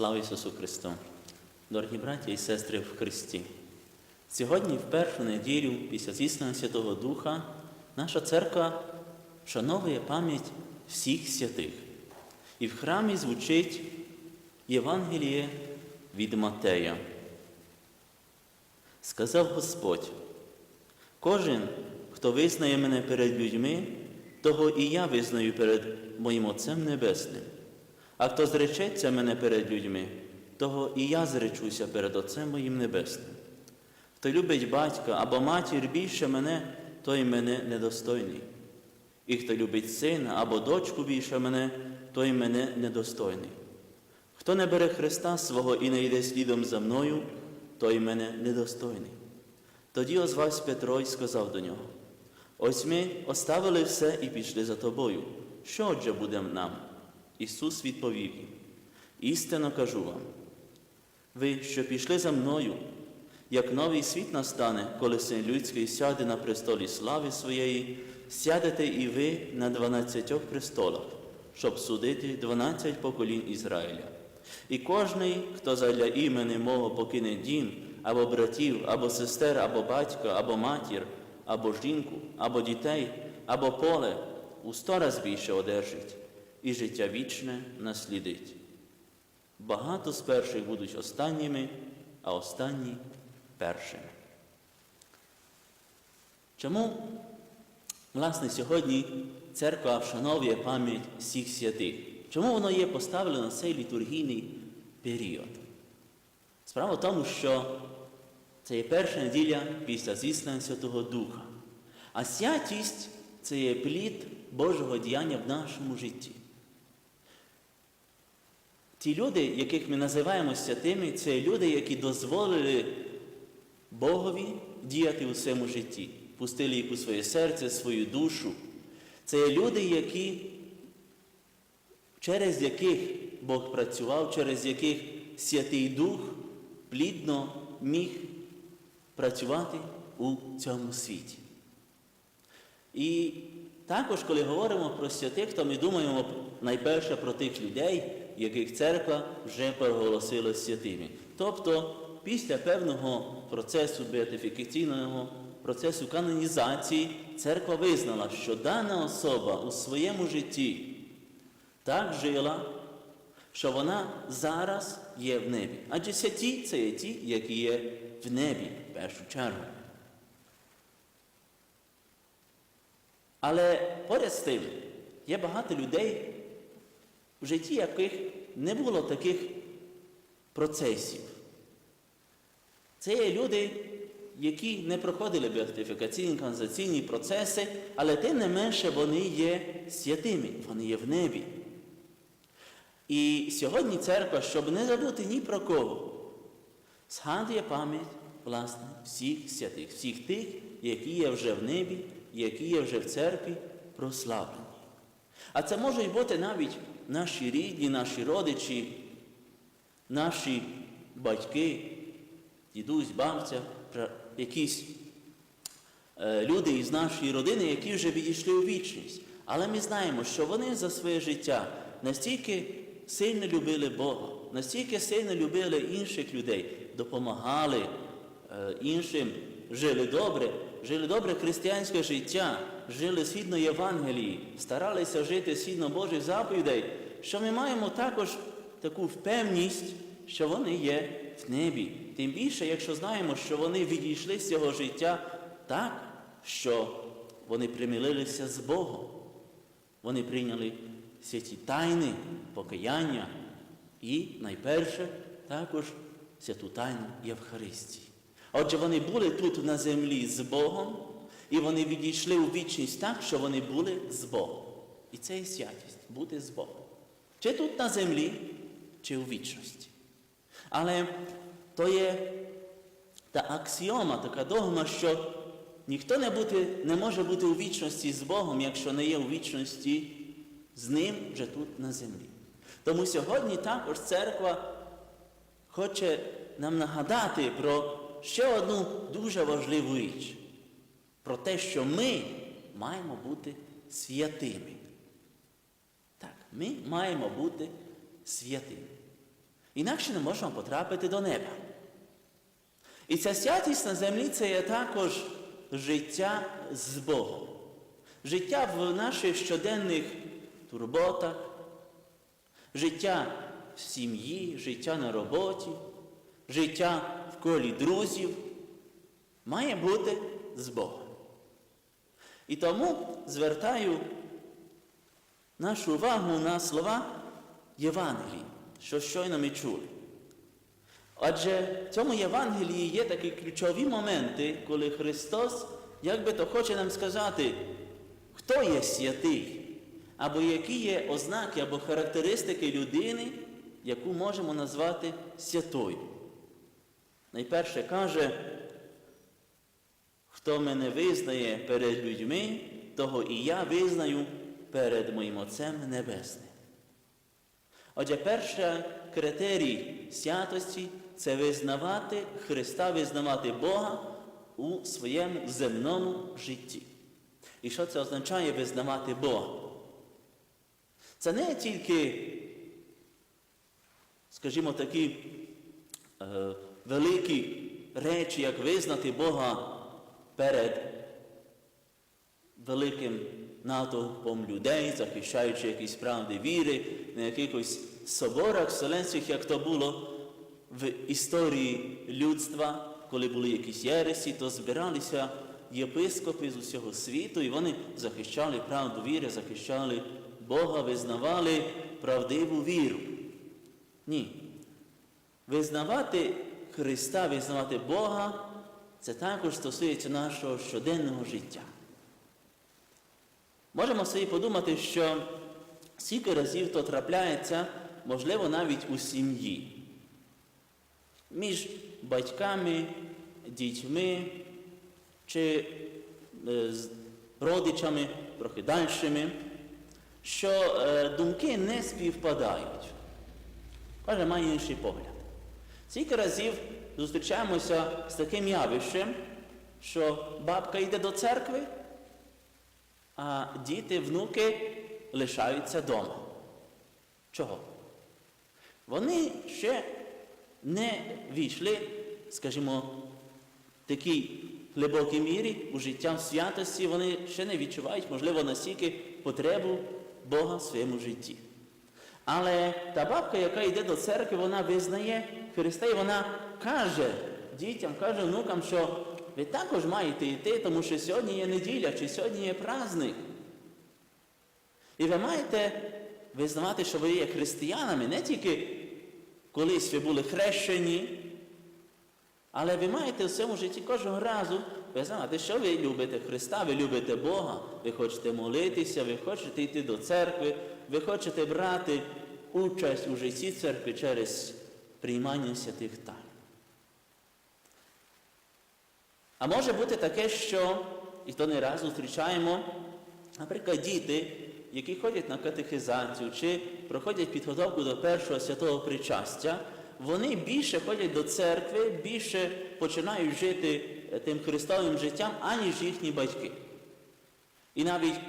Слава Ісусу Христу! Дорогі браті і сестри в Христі! Сьогодні, в першу неділю, після зіснення Святого Духа, наша церква вшановує пам'ять всіх святих. І в храмі звучить Євангеліє від Матея. Сказав Господь, кожен, хто визнає мене перед людьми, того і я визнаю перед моїм Отцем Небесним. А хто зречеться мене перед людьми, того і я зречуся перед Отцем моїм Небесним. Хто любить батька або матір більше мене, той мене недостойний. І хто любить сина або дочку більше мене, той мене недостойний. Хто не бере Христа свого і не йде слідом за мною, той мене недостойний. Тоді озвався Петро і сказав до нього: Ось ми оставили все і пішли за тобою. Що отже буде нам? Ісус відповів їм, істинно кажу вам, ви, що пішли за мною, як новий світ настане, коли син людський сяде на престолі слави своєї, сядете і ви на дванадцятьох престолах, щоб судити дванадцять поколінь Ізраїля. І кожний, хто задля імені мого покине дім, або братів, або сестер, або батька, або матір, або жінку, або дітей, або поле, у сто раз більше одержить, і життя вічне наслідить. Багато з перших будуть останніми, а останні першими. Чому, власне, сьогодні церква вшановує пам'ять всіх святих? Чому воно є поставлено на цей літургійний період? Справа в тому, що це є перша неділя після зіснення Святого Духа. А святість це є плід Божого діяння в нашому житті. Ті люди, яких ми називаємо святими, це люди, які дозволили Богові діяти у своєму житті, пустили їх у своє серце, свою душу. Це люди, які, через яких Бог працював, через яких Святий Дух плідно міг працювати у цьому світі. І також, коли говоримо про святих, то ми думаємо найперше про тих людей, яких церква вже проголосила святими. Тобто, після певного процесу беатифікаційного процесу канонізації, церква визнала, що дана особа у своєму житті так жила, що вона зараз є в небі. Адже святі це є ті, які є в небі в першу чергу. Але поряд з тим є багато людей, в житті яких не було таких процесів. Це є люди, які не проходили беатифікаційні канонізаційні процеси, але тим не менше вони є святими, вони є в небі. І сьогодні церква, щоб не забути ні про кого, згадує пам'ять, власне, всіх святих, всіх тих, які є вже в небі, які є вже в церкві прославлені. А це можуть бути навіть наші рідні, наші родичі, наші батьки, дідусь, бабця, якісь е, люди із нашої родини, які вже відійшли у вічність. Але ми знаємо, що вони за своє життя настільки сильно любили Бога, настільки сильно любили інших людей, допомагали е, іншим, жили добре, жили добре християнське життя, жили згідно Євангелії, старалися жити згідно Божих заповідей, що ми маємо також таку впевність, що вони є в небі. Тим більше, якщо знаємо, що вони відійшли з цього життя так, що вони примирилися з Богом. Вони прийняли святі тайни, покаяння і найперше також святу тайну Євхаристії. Отже, вони були тут на землі з Богом, і вони відійшли у вічність так, що вони були з Богом. І це є святість бути з Богом. Чи тут на землі, чи у вічності. Але то є та аксіома, така догма, що ніхто не, бути, не може бути у вічності з Богом, якщо не є у вічності з Ним вже тут на землі. Тому сьогодні також церква хоче нам нагадати про ще одну дуже важливу річ, про те, що ми маємо бути святими. Ми маємо бути святими. Інакше не можемо потрапити до неба. І ця святість на землі це є також життя з Богом. Життя в наших щоденних турботах, життя в сім'ї, життя на роботі, життя в колі друзів має бути з Богом. І тому звертаю нашу увагу на слова Євангелії, що щойно ми чули. Адже в цьому Євангелії є такі ключові моменти, коли Христос, як би то хоче нам сказати, хто є святий, або які є ознаки або характеристики людини, яку можемо назвати святою. Найперше каже, хто мене визнає перед людьми, того і я визнаю перед моїм Отцем Небесним. Отже, перший критерій святості це визнавати Христа, визнавати Бога у своєму земному житті. І що це означає визнавати Бога? Це не тільки, скажімо, такі е, великі речі, як визнати Бога перед великим натовпом людей, захищаючи якісь правди віри, на якихось соборах вселенських, як то було в історії людства, коли були якісь єресі, то збиралися єпископи з усього світу, і вони захищали правду віри, захищали Бога, визнавали правдиву віру. Ні. Визнавати Христа, визнавати Бога, це також стосується нашого щоденного життя. Можемо собі подумати, що скільки разів то трапляється, можливо, навіть у сім'ї. Між батьками, дітьми чи е, з родичами, трохи дальшими, що е, думки не співпадають. Кожен має інший погляд. Скільки разів зустрічаємося з таким явищем, що бабка йде до церкви, а діти, внуки лишаються вдома. Чого? Вони ще не війшли, скажімо, в такій глибокій мірі у життя святості, вони ще не відчувають, можливо, настільки потребу Бога в своєму житті. Але та бабка, яка йде до церкви, вона визнає Христа і вона каже дітям, каже внукам, що ви також маєте йти, тому що сьогодні є неділя, чи сьогодні є праздник. І ви маєте визнавати, що ви є християнами, не тільки колись ви були хрещені, але ви маєте в своєму житті кожного разу визнавати, що ви любите Христа, ви любите Бога, ви хочете молитися, ви хочете йти до церкви, ви хочете брати участь у житті церкви через приймання святих тайн. А може бути таке, що, і то не раз зустрічаємо, наприклад, діти, які ходять на катехизацію чи проходять підготовку до першого святого причастя, вони більше ходять до церкви, більше починають жити тим Христовим життям, аніж їхні батьки. І навіть,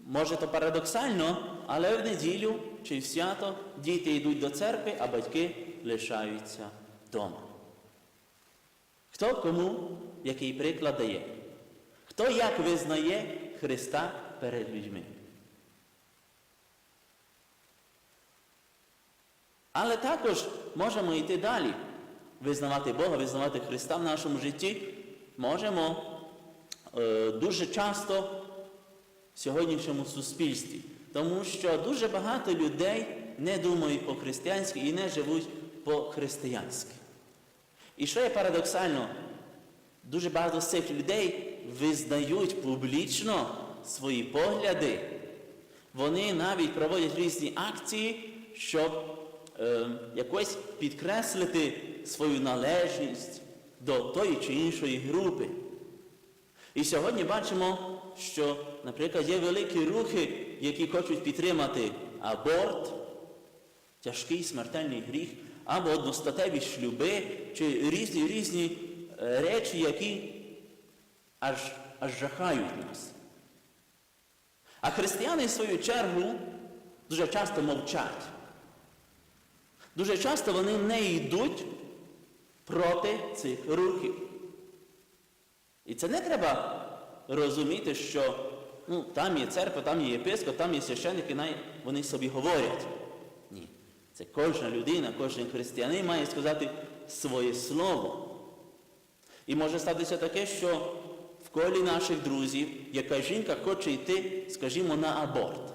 може то парадоксально, але в неділю чи в свято діти йдуть до церкви, а батьки лишаються вдома. Хто кому який приклад дає? Хто як визнає Христа перед людьми? Але також можемо йти далі, визнавати Бога, визнавати Христа в нашому житті. Можемо е, дуже часто в сьогоднішньому суспільстві, тому що дуже багато людей не думають по-християнськи і не живуть по-християнськи. І що є парадоксально, дуже багато з цих людей визнають публічно свої погляди. Вони навіть проводять різні акції, щоб е, якось підкреслити свою належність до тої чи іншої групи. І сьогодні бачимо, що, наприклад, є великі рухи, які хочуть підтримати аборт, тяжкий смертельний гріх, або одностатеві шлюби, чи різні різні е, речі, які аж, аж жахають нас. А християни, в свою чергу, дуже часто мовчать. Дуже часто вони не йдуть проти цих рухів. І це не треба розуміти, що ну, там є церква, там є єпископ, там є священники, вони собі говорять. Це кожна людина, кожен християнин має сказати своє слово. І може статися таке, що в колі наших друзів, яка жінка хоче йти, скажімо, на аборт.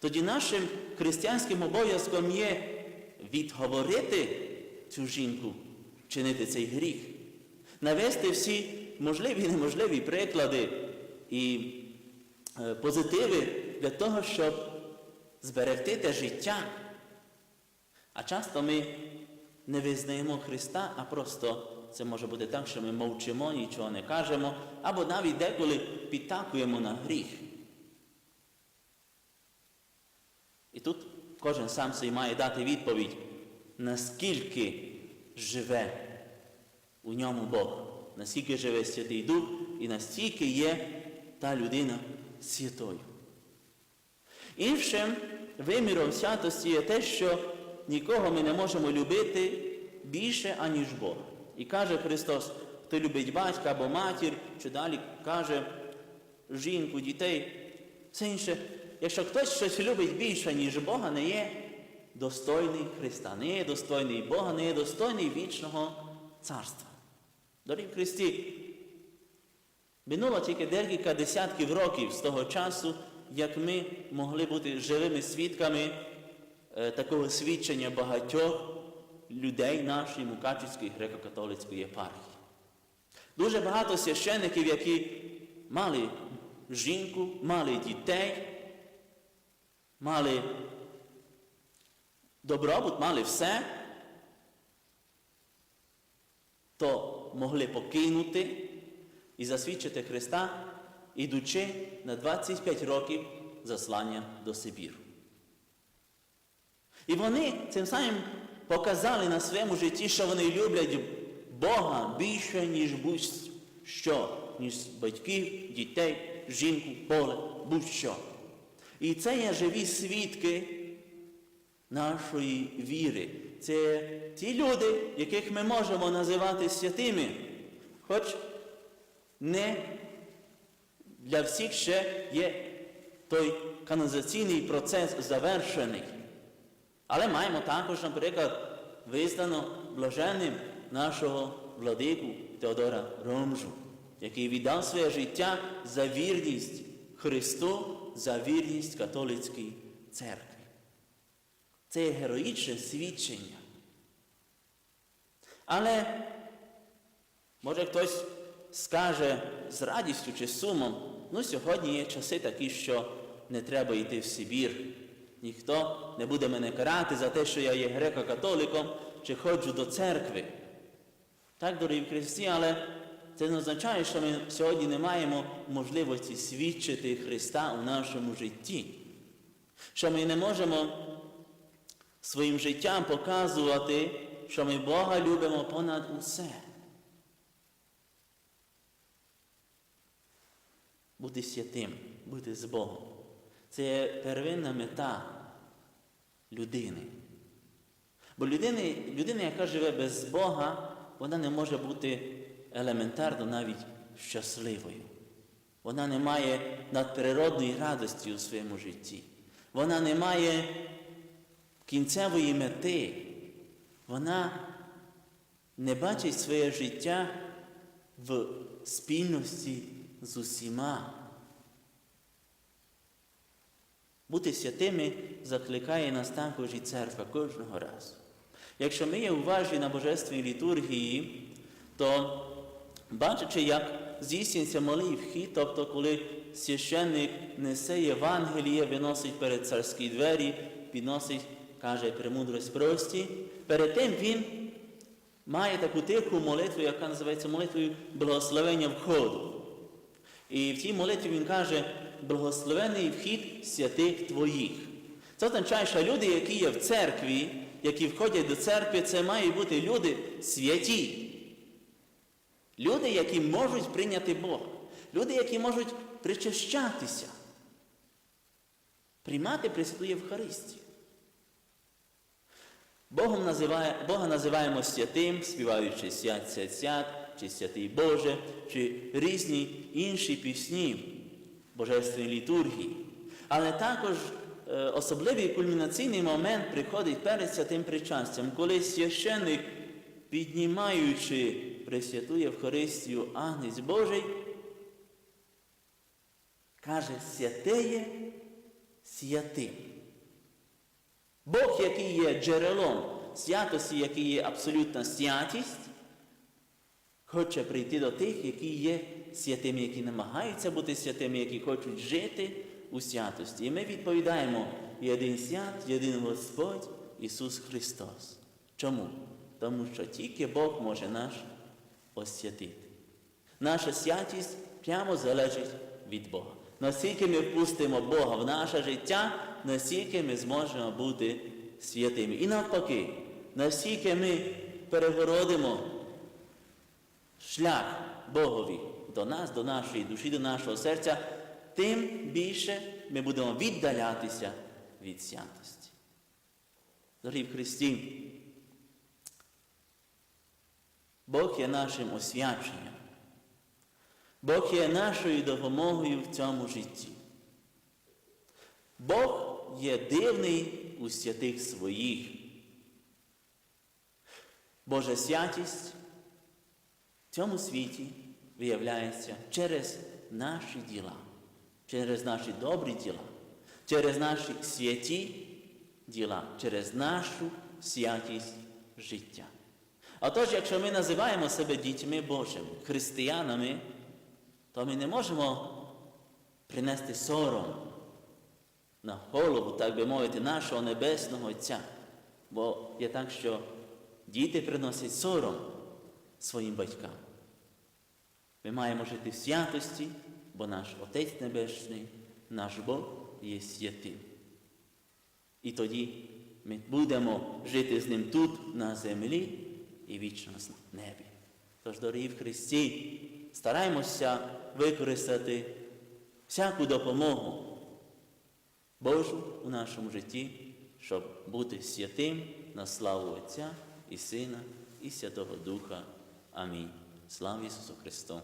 Тоді нашим християнським обов'язком є відговорити цю жінку, чинити цей гріх, навести всі можливі і неможливі приклади і е, позитиви для того, щоб зберегти те життя. А часто ми не визнаємо Христа, а просто це може бути так, що ми мовчимо, нічого не кажемо, або навіть деколи підтакуємо на гріх. І тут кожен сам собі має дати відповідь, наскільки живе у ньому Бог, наскільки живе Святий Дух і настільки є та людина святою. Іншим виміром святості є те, що нікого ми не можемо любити більше, аніж Бога. І каже Христос, хто любить батька або матір, чи далі каже жінку, дітей, все інше. Якщо хтось щось любить більше, ніж Бога, не є достойний Христа, не є достойний Бога, не є достойний вічного царства. Дорогі Христі, минуло тільки декілька десятків років з того часу, як ми могли бути живими свідками такого свідчення багатьох людей нашої Мукачівської греко-католицької єпархії. Дуже багато священиків, які мали жінку, мали дітей, мали добробут, мали все, то могли покинути і засвідчити Христа, ідучи на 25 років заслання до Сибіру. І вони цим самим показали на своєму житті, що вони люблять Бога більше, ніж будь-що, ніж батьків, дітей, жінку, поле, будь-що. І це є живі свідки нашої віри. Це ті люди, яких ми можемо називати святими, хоч не для всіх ще є той канонізаційний процес завершений. Але маємо також, наприклад, визнано блаженним нашого владику Теодора Ромжу, який віддав своє життя за вірність Христу, за вірність католицькій церкві. Це є героїчне свідчення. Але може хтось скаже з радістю чи сумом, ну сьогодні є часи такі, що не треба йти в Сибір. Ніхто не буде мене карати за те, що я є греко-католиком чи ходжу до церкви. Так, дорогі Христі, але це не означає, що ми сьогодні не маємо можливості свідчити Христа у нашому житті. Що ми не можемо своїм життям показувати, що ми Бога любимо понад усе. Бути святим, бути з Богом. Це первинна мета людини. Бо людини, людина, яка живе без Бога, вона не може бути елементарно навіть щасливою. Вона не має надприродної радості у своєму житті. Вона не має кінцевої мети. Вона не бачить своє життя в спільності з усіма. Бути святими закликає нас також і церква кожного разу. Якщо ми є уважні на Божественній літургії, то бачачи, як здійснюється малий вхід, тобто коли священник несе Євангеліє, виносить перед царські двері, підносить, каже премудрость прості, перед тим він має таку тиху молитву, яка називається молитвою благословення входу. І в цій молитві він каже, благословений вхід святих Твоїх. Це означає, що люди, які є в церкві, які входять до церкви, це мають бути люди святі. Люди, які можуть прийняти Бога. Люди, які можуть причащатися, приймати Пресвяту Євхаристію. Богом називає, Бога називаємо святим, співаючи свят, свят, свят, чи святий Боже, чи різні інші пісні Божественної літургії. Але також особливий кульмінаційний момент приходить перед святим причастям, коли священник, піднімаючи Пресвяту Євхаристію Агнець Божий, каже, святеє святим. Бог, який є джерелом святості, який є абсолютна святість, хоче прийти до тих, які є святими, які намагаються бути святими, які хочуть жити у святості. І ми відповідаємо єдин свят, єдин Господь Ісус Христос. Чому? Тому що тільки Бог може нас освятити. Наша святість прямо залежить від Бога. Наскільки ми впустимо Бога в наше життя, настільки ми зможемо бути святими. І навпаки, наскільки ми перегородимо шлях Богові до нас, до нашої душі, до нашого серця, тим більше ми будемо віддалятися від святості. Дорогі в Христі, Бог є нашим освяченням. Бог є нашою допомогою в цьому житті. Бог є дивний у святих своїх. Божа святість в цьому світі виявляється через наші діла, через наші добрі діла, через наші святі діла, через нашу святість життя. А тож, якщо ми називаємо себе дітьми Божими, християнами, то ми не можемо принести сором на голову, так би мовити, нашого Небесного Отця. Бо є так, що діти приносять сором своїм батькам. Ми маємо жити в святості, бо наш Отець Небесний, наш Бог є святим. І тоді ми будемо жити з ним тут, на землі і вічно в небі. Тож, дорогі в Христі, стараємося використати всяку допомогу Божу у нашому житті, щоб бути святим на славу Отця і Сина, і Святого Духа. Амінь. Слава Ісусу Христу!